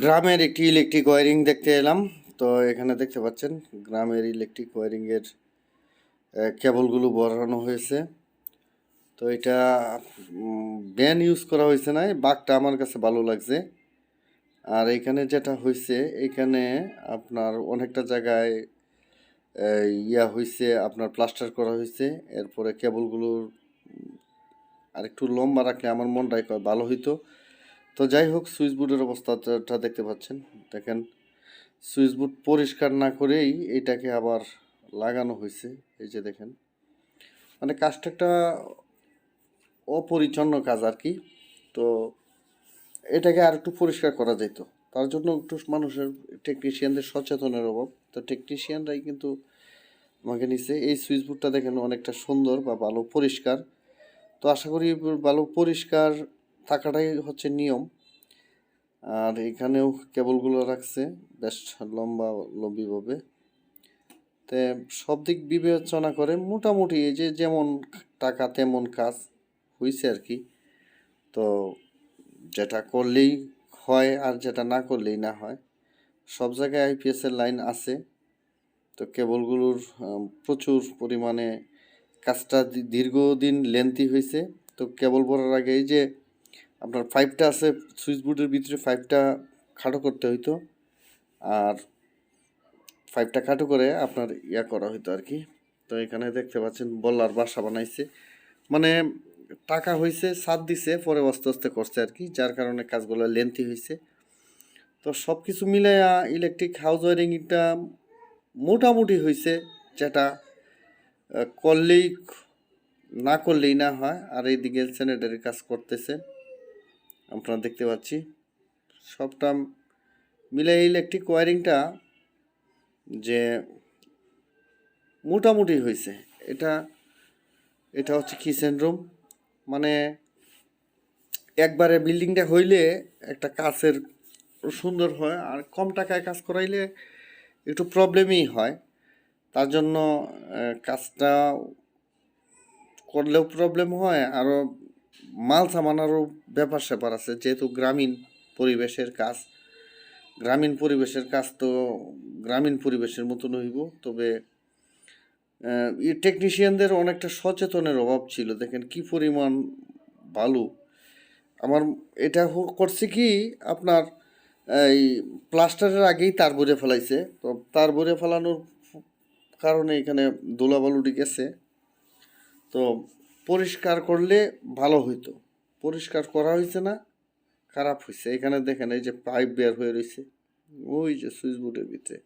গ্রামের একটি electric wiring দেখতে এলাম। তো এখানে দেখতে পাচ্ছেন, গ্রামের ইলেকট্রিক ওয়ারিংয়ের কেবলগুলো বসানো হয়েছে। তো এটা ব্যান ইউজ করা হয়েছে না বাঘটা আমার কাছে ভালো লাগছে। আর এখানে যেটা হয়েছে, এখানে আপনার অনেকটা জায়গায় ইয়া হয়েছে, আপনার প্লাস্টার করা হয়েছে। এরপরে কেবলগুলোর আর একটু লম্বা রাখলে আমার মনটাই ভালো হইতো। তো যাই হোক, সুইচ বোর্ডের অবস্থাটা দেখতে পাচ্ছেন। দেখেন, সুইচ বোর্ড পরিষ্কার না করেই এটাকে আবার লাগানো হয়েছে। এই যে দেখেন মানে কাজটা একটা অপরিচ্ছন্ন কাজ আর কি। তো এটাকে আর একটু পরিষ্কার করা যেত। তার জন্য একটু মানুষের টেকনিশিয়ানদের সচেতনের অভাব। তো টেকনিশিয়ানরাই কিন্তু আমাকে নিচ্ছে এই সুইচ বোর্ডটা দেখেন অনেকটা সুন্দর বা ভালো পরিষ্কার। তো আশা করি ভালো পরিষ্কার থাকাটাই হচ্ছে নিয়ম। আর এখানেও কেবলগুলো রাখছে বেশ লম্বা, লম্বিভাবে। তে সব দিক বিবেচনা করে মোটামুটি এই যে যেমন টাকা তেমন কাজ হয়েছে আর কি। তো যেটা করলেই হয় আর যেটা না করলেই না হয়। সব জায়গায় আইপিএসের লাইন আছে। তো কেবলগুলোর প্রচুর পরিমাণে কাজটা দীর্ঘদিন লেন্থি হয়েছে তো কেবল ভরার আগে এই যে আপনার ফাইভটা আছে সুইচ বোর্ডের ভিতরে ফাইভটা খাটো করতে হইতো। আর ফাইভটা খাটো করে আপনার ইয়া করা হইতো আর কি। তো এখানে দেখতে পাচ্ছেন বল্লার বাসা বানাইছে। মানে টাকা হয়েছে সাত দিছে, পরে আস্তে আস্তে করছে আর কি, যার কারণে কাজগুলো লেন্থি হয়েছে তো সব কিছু মিলাইয়া ইলেকট্রিক হাউস ওয়ারিংটা মোটামুটি হয়েছে যেটা করলেই, না করলেই না হয়। আর এইদিকে স্যানিটারি কাজ করতেছে। আপনারা দেখতে পাচ্ছি। সবটা মিলে ইলেকট্রিক ওয়ারিংটা যে মোটামুটি হয়েছে। এটা এটা হচ্ছে কিচেন রুম মানে একবারে বিল্ডিংটা হইলে একটা কাছের সুন্দর হয়, আর কম টাকায় কাজ করাইলে একটু প্রবলেমই হয়। তার জন্য কাজটা করলেও প্রবলেম হয় আরও মাল সামানারও ব্যাপার স্যাপার আছে। যেহেতু গ্রামীণ পরিবেশের কাজ, গ্রামীণ পরিবেশের কাজ তো গ্রামীণ পরিবেশের মতন হইব। তবে টেকনিশিয়ানদের অনেকটা সচেতনের অভাব ছিল। দেখেন কি পরিমাণ বালু। আমার এটা করছে কি, আপনার, এই প্লাস্টারের আগেই তার বরে ফেলাইছে। তো তার বরে ফেলানোর কারণে এখানে ধুলাবালুটি গেছে। তো পরিষ্কার করলে ভালো হইতো। পরিষ্কার করা হয়েছে না, খারাপ হয়েছে এখানে দেখেন এই যে পাইপ বের হয়ে রয়েছে ওই যে সুইচ বোর্ডের ভিতরে।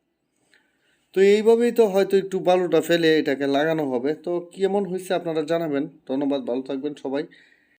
তো এইভাবেই তো হয়তো একটু বালুটা ফেলে এটাকে লাগানো হবে। তো কেমন হয়েছে আপনারা জানাবেন। ধন্যবাদ, ভালো থাকবেন সবাই।